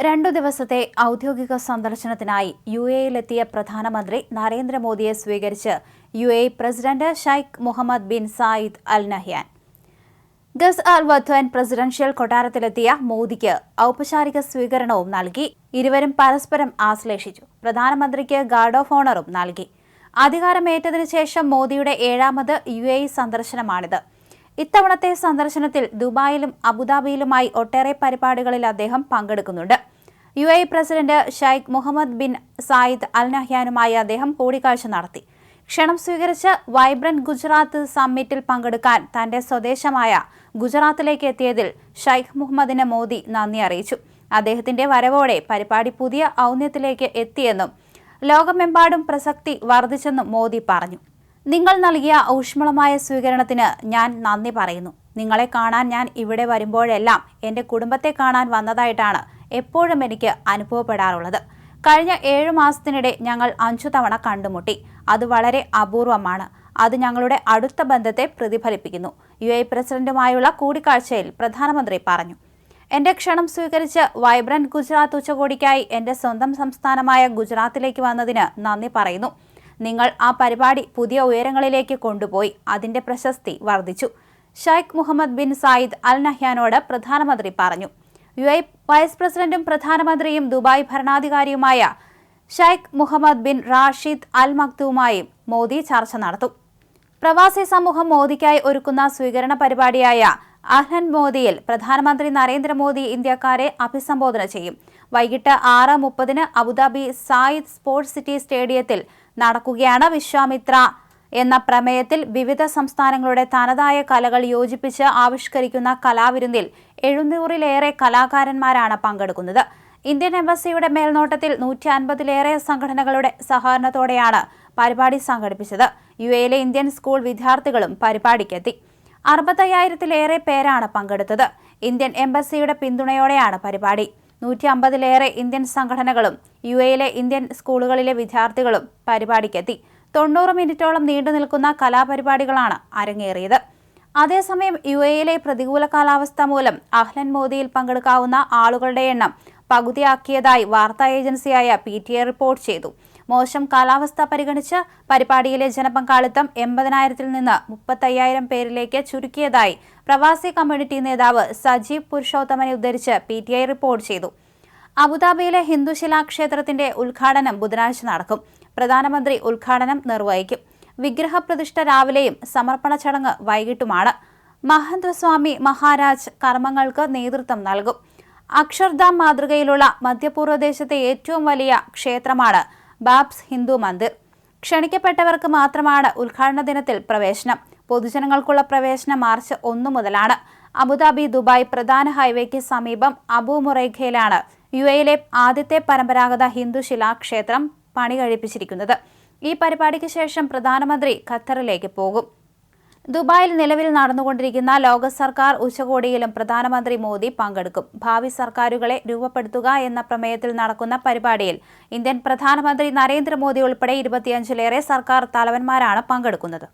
രണ്ടു ദിവസത്തെ ഔദ്യോഗിക സന്ദർശനത്തിനായി യു എയിലെത്തിയ പ്രധാനമന്ത്രി നരേന്ദ്രമോദിയെ സ്വീകരിച്ച് U A president Sheikh Mohammed bin Zayed Al Nahyan Qasr Al Watan presidential കൊട്ടാരത്തിലെത്തിയ മോദിക്ക് ഔപചാരിക സ്വീകരണവും നൽകി. ഇരുവരും പരസ്പരം ആശ്ലേഷിച്ചു. പ്രധാനമന്ത്രിക്ക് ഗാർഡ് ഓഫ് ഓണറും നൽകി. അധികാരമേറ്റതിനു ശേഷം മോദിയുടെ ഏഴാമത് യു എ സന്ദർശനമാണിത്. ഇത്തവണത്തെ സന്ദർശനത്തിൽ ദുബായിലും അബുദാബിയിലുമായി ഒട്ടേറെ പരിപാടികളിൽ അദ്ദേഹം പങ്കെടുക്കുന്നുണ്ട്. U A president Sheikh Mohammed bin Zayed Al നഹ്യാനുമായി അദ്ദേഹം കൂടിക്കാഴ്ച നടത്തി. ക്ഷണം സ്വീകരിച്ച് വൈബ്രന്റ് ഗുജറാത്ത് സമ്മിറ്റിൽ പങ്കെടുക്കാൻ തന്റെ സ്വദേശമായ ഗുജറാത്തിലേക്ക് എത്തിയതിൽ ഷെയ്ഖ് മുഹമ്മദിന് മോദി നന്ദി അറിയിച്ചു. അദ്ദേഹത്തിന്റെ വരവോടെ പരിപാടി പുതിയ ഔന്നത്യത്തിലേക്ക് എത്തിയെന്നും ലോകമെമ്പാടും പ്രസക്തി വർദ്ധിച്ചെന്നും മോദി പറഞ്ഞു. നിങ്ങൾ നൽകിയ ഊഷ്മളമായ സ്വീകരണത്തിന് ഞാൻ നന്ദി പറയുന്നു. നിങ്ങളെ കാണാൻ ഞാൻ ഇവിടെ വരുമ്പോഴെല്ലാം എന്റെ കുടുംബത്തെ കാണാൻ വന്നതായിട്ടാണ് എപ്പോഴും എനിക്ക് അനുഭവപ്പെടാറുള്ളത്. കഴിഞ്ഞ ഏഴു മാസത്തിനിടെ ഞങ്ങൾ അഞ്ചു തവണ കണ്ടുമുട്ടി. അത് വളരെ അപൂർവമാണ്. അത് ഞങ്ങളുടെ അടുത്ത ബന്ധത്തെ പ്രതിഫലിപ്പിക്കുന്നു. യു എ പ്രസിഡന്റുമായുള്ള കൂടിക്കാഴ്ചയിൽ പ്രധാനമന്ത്രി പറഞ്ഞു. എന്റെ ക്ഷണം സ്വീകരിച്ച് വൈബ്രന്റ് ഗുജറാത്ത് ഉച്ചകോടിക്കായി എന്റെ സ്വന്തം സംസ്ഥാനമായ ഗുജറാത്തിലേക്ക് വന്നതിന് നന്ദി പറയുന്നു. നിങ്ങൾ ആ പരിപാടി പുതിയ ഉയരങ്ങളിലേക്ക് കൊണ്ടുപോയി അതിന്റെ പ്രശസ്തി വർദ്ധിച്ചു. Sheikh Mohammed bin Zayed Al നഹ്യാനോട് പ്രധാനമന്ത്രി പറഞ്ഞു. യു എ വൈസ് പ്രസിഡന്റും പ്രധാനമന്ത്രിയും Dubai ഭരണാധികാരിയുമായ Sheikh Mohammed bin Rashid Al മക്തുവുമായും Modi ചർച്ച നടത്തും. പ്രവാസി സമൂഹം മോദിക്കായി ഒരുക്കുന്ന സ്വീകരണ പരിപാടിയായ അഹ്ലൻ മോദിയിൽ പ്രധാനമന്ത്രി നരേന്ദ്രമോദി ഇന്ത്യക്കാരെ അഭിസംബോധന ചെയ്യും. വൈകിട്ട് ആറ് മുപ്പതിന് അബുദാബി സായിദ് സ്പോർട്സ് സിറ്റി സ്റ്റേഡിയത്തിൽ നടക്കുകയാണ് വിശ്വാമിത്ര എന്ന പ്രമേയത്തിൽ വിവിധ സംസ്ഥാനങ്ങളുടെ തനതായ കലകൾ യോജിപ്പിച്ച് ആവിഷ്കരിക്കുന്ന കലാവിരുന്നിൽ എഴുന്നൂറിലേറെ കലാകാരന്മാരാണ് പങ്കെടുക്കുന്നത്. ഇന്ത്യൻ എംബസിയുടെ മേൽനോട്ടത്തിൽ നൂറ്റി അൻപതിലേറെ സംഘടനകളുടെ സഹകരണത്തോടെയാണ് പരിപാടി സംഘടിപ്പിച്ചത്. യു എയിലെ ഇന്ത്യൻ സ്കൂൾ വിദ്യാർത്ഥികളും പരിപാടിക്കെത്തി. അറുപത്തയ്യായിരത്തിലേറെ പേരാണ് പങ്കെടുത്തത്. ഇന്ത്യൻ എംബസിയുടെ പിന്തുണയോടെയാണ് പരിപാടി. നൂറ്റി അമ്പതിലേറെ ഇന്ത്യൻ സംഘടനകളും യു എയിലെ ഇന്ത്യൻ സ്കൂളുകളിലെ വിദ്യാർത്ഥികളും പരിപാടിക്കെത്തി. തൊണ്ണൂറ് മിനിറ്റോളം നീണ്ടു നിൽക്കുന്ന കലാപരിപാടികളാണ് അരങ്ങേറിയത്. അതേസമയം യു എയിലെ പ്രതികൂല കാലാവസ്ഥ മൂലം അഹ്ലൻ മോദിയിൽ പങ്കെടുക്കാവുന്ന ആളുകളുടെ എണ്ണം പകുതിയാക്കിയതായി വാർത്താ ഏജൻസിയായ പി ടി റിപ്പോർട്ട് ചെയ്തു. മോശം കാലാവസ്ഥ പരിഗണിച്ച് പരിപാടിയിലെ ജനപങ്കാളിത്തം എൺപതിനായിരത്തിൽ നിന്ന് മുപ്പത്തയ്യായിരം പേരിലേക്ക് ചുരുക്കിയതായി പ്രവാസി കമ്മ്യൂണിറ്റി നേതാവ് സജീവ് പുരുഷോത്തമനെ ഉദ്ധരിച്ച് പി റിപ്പോർട്ട് ചെയ്തു. അബുദാബിയിലെ ഹിന്ദുശിലാ ക്ഷേത്രത്തിന്റെ ഉദ്ഘാടനം ബുധനാഴ്ച നടക്കും. പ്രധാനമന്ത്രി ഉദ്ഘാടനം നിർവഹിക്കും. വിഗ്രഹപ്രതിഷ്ഠ രാവിലെയും സമർപ്പണ ചടങ്ങ് വൈകിട്ടുമാണ്. മഹന്ദ്രസ്വാമി മഹാരാജ് കർമ്മങ്ങൾക്ക് നേതൃത്വം നൽകും. അക്ഷർധാം മാതൃകയിലുള്ള മധ്യപൂർവദേശത്തെ ഏറ്റവും വലിയ ക്ഷേത്രമാണ് ബാബ്സ് ഹിന്ദു മന്ദിർ. ക്ഷണിക്കപ്പെട്ടവർക്ക് മാത്രമാണ് ഉദ്ഘാടന ദിനത്തിൽ പ്രവേശനം. പൊതുജനങ്ങൾക്കുള്ള പ്രവേശനം മാർച്ച് ഒന്നു മുതലാണ്. അബുദാബി ദുബായ് പ്രധാന ഹൈവേക്ക് സമീപം അബു മുറൈഖയിലാണ് യു എയിലെ ആദ്യത്തെ പരമ്പരാഗത ഹിന്ദു ശിലാക്ഷേത്രം പണി കഴിപ്പിച്ചിരിക്കുന്നത് ഈ പരിപാടിക്ക് ശേഷം പ്രധാനമന്ത്രി ഖത്തറിലേക്ക് പോകും. ദുബായിൽ നിലവിൽ നടന്നുകൊണ്ടിരിക്കുന്ന ലോക സർക്കാർ ഉച്ചകോടിയിലും പ്രധാനമന്ത്രി മോദി പങ്കെടുക്കും. ഭാവി സർക്കാരുകളെ രൂപപ്പെടുത്തുക എന്ന പ്രമേയത്തിൽ നടക്കുന്ന പരിപാടിയിൽ ഇന്ത്യൻ പ്രധാനമന്ത്രി നരേന്ദ്രമോദി ഉൾപ്പെടെ ഇരുപത്തിയഞ്ചിലേറെ സർക്കാർ തലവന്മാരാണ് പങ്കെടുക്കുന്നത്.